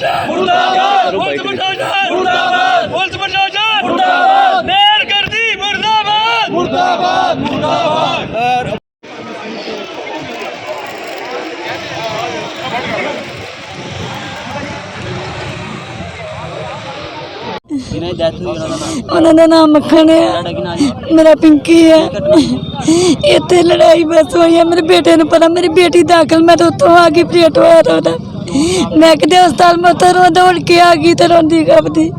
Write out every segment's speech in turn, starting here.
ਪ੍ਰਸ਼ਾਸਨ ਮੁਰਦਾਬਾਦ ਪੁਲਿਸ ਪ੍ਰਸ਼ਾਸਨ ਮੁਰਦਾਬਾਦ ਪੁਲਿਸ ਪ੍ਰਸ਼ਾਸਨ ਮੁਰਦਾਬਾਦ ਨੇਰ ਕਰਦੀ ਮੁਰਦਾਬਾਦ ਮੁਰਦਾਬਾਦ ਮੁਰਦਾਬਾਦ ਇਹਨਾਂ ਦੀ ਡੈਥ ਹੋਈ ਉਹਨਾਂ ਦਾ ਉਹਨਾਂ ਦਾ ਨਾਮ ਮੱਖਣ ਹੈ। ਤੁਹਾਡਾ ਕੀ ਨਾਮ ਜੀ? ਮੇਰਾ ਪਿੰਕੀ ਹੈ। ਇੱਥੇ ਲੜਾਈ ਬਸ ਹੋਈ ਹੈ। ਮੇਰੇ ਬੇਟੇ ਨੂੰ ਪਤਾ ਮੇਰੀ ਬੇਟੀ ਦਾਖਲ ਮੈਂ ਤਾਂ ਉੱਥੋਂ ਆ ਗਈ ਪਲੇਟ ਹੋਇਆ ਤਾਂ ਉਹਦਾ ਮੈਂ ਕਿਤੇ ਹਸਪਤਾਲ ਮੈਂ ਉੱਥੋਂ ਰੋ ਦੌੜ ਕੇ ਆ ਗਈ ਤੇ ਰੋਂਦੀ ਕੱਪਦੀ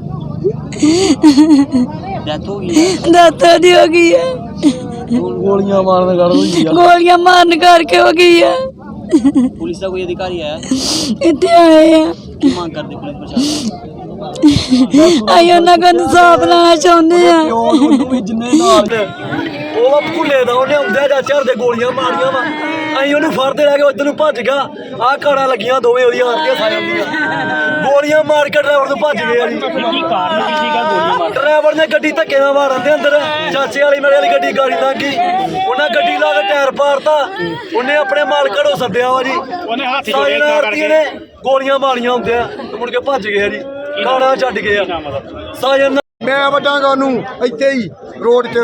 ਡੈਥ ਹੋ ਗਈ ਦਾਤਾ ਦੀ ਹੋ ਗਈ ਹੈ। ਗੋਲੀਆਂ ਮਾਰਨ ਕਰ ਹੋਈ ਗੋਲੀਆਂ ਮਾਰਨ ਕਰਕੇ ਹੋ ਗਈ ਹੈ। ਪੁਲਿਸ ਦਾ ਕੋਈ ਅਧਿਕਾਰੀ ਆਇਆ? ਇੱਥੇ ਆਏ ਆ। ਕੀ ਮੰਗ ਕਰਦੇ ਪੁਲਿਸ ਪ੍ਰਸ਼ਾਸਨ ਆਈ ਉਹਨਾਂ ਕੋਲ ਇਨਸਾਫ ਲੈਣਾ ਚਾਹੁੰਦੇ ਆ। ਉਹ ਭੁੱਲੇ ਦਾ ਉਹਨੇ ਹੁੰਦਿਆ ਚਾਚਾ ਦੇ ਗੋਲੀਆਂ ਮਾਰੀਆਂ ਵਾ। ਅਸੀਂ ਉਹਨੂੰ ਫੜਦੇ ਰਹਿ ਗਏ ਉਧਰ ਨੂੰ ਭੱਜ ਗਿਆ। ਆਹ ਕਾੜਾਂ ਲੱਗੀਆਂ ਦੋਵੇਂ ਉਹਦੀਆਂ ਹਰਕੀਆਂ ਸਾਇਆਂ ਦੀਆਂ। ਗੋਲੀਆਂ ਮਾਰ ਕੇ ਡਰਾਈਵਰ ਨੂੰ ਭੱਜ ਗਏ ਆ ਜੀ। ਡਰਾਈਵਰ ਨੇ ਗੱਡੀ ਧੱਕੇ ਨਾਲ ਮਾਰਨ ਦੇ ਅੰਦਰ। ਚਾਚੇ ਵਾਲੀ ਮੇਰੇ ਵਾਲੀ ਗੱਡੀ ਗਾੜੀ ਲੰਘ ਗਈ। ਉਹਨਾਂ ਗੱਡੀ ਲਾ ਕੇ ਟਾਇਰ ਪਾੜਤਾ। ਉਹਨੇ ਆਪਣੇ ਮਾਲਕ ਘੜੋਂ ਸੱਦਿਆ ਵਾ ਜੀ। ਉਹਨੇ ਹੱਥ ਜੋੜੇ ਨੇ ਗੋਲੀਆਂ ਮਾਰੀਆਂ ਹੁੰਦਿਆ। ਤੇ ਮੁੜ ਕੇ ਭੱਜ ਗਏ ਆ ਜੀ। ਕਾੜਾਂ ਛੱਡ ਗਏ ਆ। ਸਾਜਨ ਮੈਂ ਵਟਾਂਗਾ ਉਹਨੂੰ ਇੱਥੇ ਹੀ ਰੋਡ 'ਚ।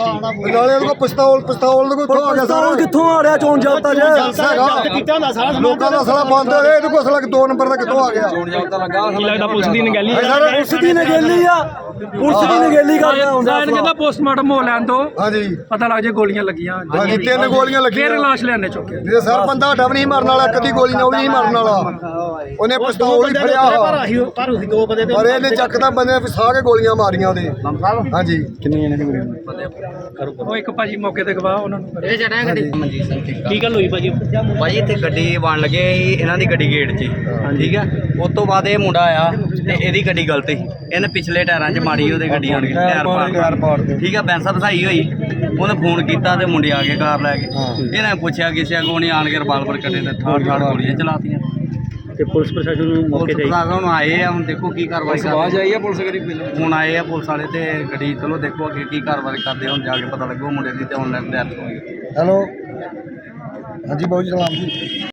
ਨਾਲੇ ਉਹਦੇ ਕੋਲ ਪਿਸਤੌਲ ਪਿਸਤੌਲ ਦੇ ਕੋਲ ਕਿੱਥੋਂ ਆ ਗਿਆ ਸਾਰਾ? ਕਿੱਥੋਂ ਆ ਰਿਹਾ ਚੋਣ ਜਾਬਤਾ ਜੇ ਹੈਗਾ ਲੋਕਾਂ ਦਾ ਸਾਲਾ ਬੰਦ ਹੈ ਇਹਦੇ ਕੋਲ ਸਾਲਾ ਦੋ ਨੰਬਰ ਦਾ ਕਿੱਥੋਂ ਆ ਗਿਆ? ਲੱਗਦਾ ਪੁਲਿਸ ਦੀ ਨਗੇਲੀ ਪੁਲਿਸ ਦੀ ਨਗੇਲੀ ਆ। ਪੁਲਿਸ ਦੀ ਨਗੇਲੀ ਕਰਦਾ ਹੁੰਦਾ ਸਾਇਨ ਕਹਿੰਦਾ ਪੋਸਟਮਾਰਟਮ ਹੋ ਲੈਣ ਤੋਂ ਹਾਂਜੀ। ਪਤਾ ਲੱਗ ਜੇ ਗੋਲੀਆਂ ਲੱਗੀਆਂ। ਹਾਂਜੀ ਤਿੰਨ ਗੋਲੀਆਂ ਲੱਗੀਆਂ। ਫੇਰ ਲਾਸ਼ ਲੈਣੇ ਚੁੱਕੇ। ਜੇ ਸਰ ਬੰਦਾ ਡਬ ਨਹੀਂ ਮਰਨ ਵਾਲਾ ਕਦੀ ਗੋਲੀ ਨਾਲ ਨਹੀਂ ਮਰਨ ਵਾਲਾ। ਉਹਨੇ ਪਿਸਤੌਲ ਹੀ ਫੜਿਆ ਹੋਇਆ ਪਰ ਇਹਨੇ ਚੱਕਦਾ ਬੰਦੇ ਨੇ ਫਸਾ ਕੇ ਗੋਲੀਆਂ ਮਾਰੀਆਂ ਉਹਦੇ। ਹਾਂਜੀ। ਉਹ ਇੱਕ ਭਾਜੀ ਮੌਕੇ ਤੇ ਗਵਾਹ ਉਹਨਾਂ ਨੂੰ। ਮਨਜੀਤ ਸਿੰਘ ਠੇਕਾ ਕੀ ਗੱਲ ਹੋਈ ਭਾਜੀ? ਇੱਥੇ ਗੱਡੀ ਬਣ ਲੱਗੇ ਸੀ ਇਹਨਾਂ ਦੀ ਗੱਡੀ ਗੇਟ 'ਚ ਠੀਕ ਹੈ ਉਸ ਤੋਂ ਬਾਅਦ ਇਹ ਮੁੰਡਾ ਆਇਆ ਤੇ ਇਹਦੀ ਗੱਡੀ ਗਲਤ। ਸੀ ਇਹਨੇ ਪਿਛਲੇ ਟਾਇਰਾਂ 'ਚ ਮਾਰੀ ਉਹਦੇ ਗੱਡੀ ਆਣ ਕੇ। ਟਾਇਰ ਪਾੜ ਠੀਕ ਹੈ ਬੈਂਸਾ ਫਸਾਈ ਹੋਈ। ਉਹਨੇ ਫੋਨ ਕੀਤਾ ਤੇ ਮੁੰਡੇ ਆ ਗਏ ਕਾਰ ਲੈ ਕੇ। ਇਹਨੇ ਪੁੱਛਿਆ ਕਿਸੇ ਅੱਗੋਂ ਨਹੀਂ ਆਣ ਕੇ ਰਬਾਲਵਰ ਕੱਢੇ ਤੇ ਥਾੜ ਥਾੜ ਗੋਲੀਆਂ ਚਲਾਤੀਆਂ। ਤੇ ਪੁਲਿਸ ਪ੍ਰਸ਼ਾਸਨ ਨੂੰ ਪੁਲਿਸ ਪ੍ਰਸ਼ਾਸਨ ਹੁਣ ਆਏ ਆ ਹੁਣ ਦੇਖੋ ਕੀ ਕਾਰਵਾਈ ਕਰਦੇ। ਆਵਾਜ਼ ਆਈ ਆ ਪੁਲਿਸ ਕਰੀ ਹੁਣ ਆਏ ਆ ਪੁਲਿਸ ਵਾਲੇ ਤੇ ਗੱਡੀ ਚਲੋ ਦੇਖੋ ਅੱਗੇ ਕੀ ਕਾਰਵਾਈ ਕਰਦੇ ਹੁਣ ਜਾ ਕੇ ਪਤਾ ਲੱਗੂ ਮੁੰਡੇ ਦੀ ਤੇ ਹੁਣ ਡੈਥ ਹੋ ਗਈ ਹੈਲੋ। ਹਾਂਜੀ ਬਾਬੂ ਜੀ ਸਲਾਮ ਜੀ।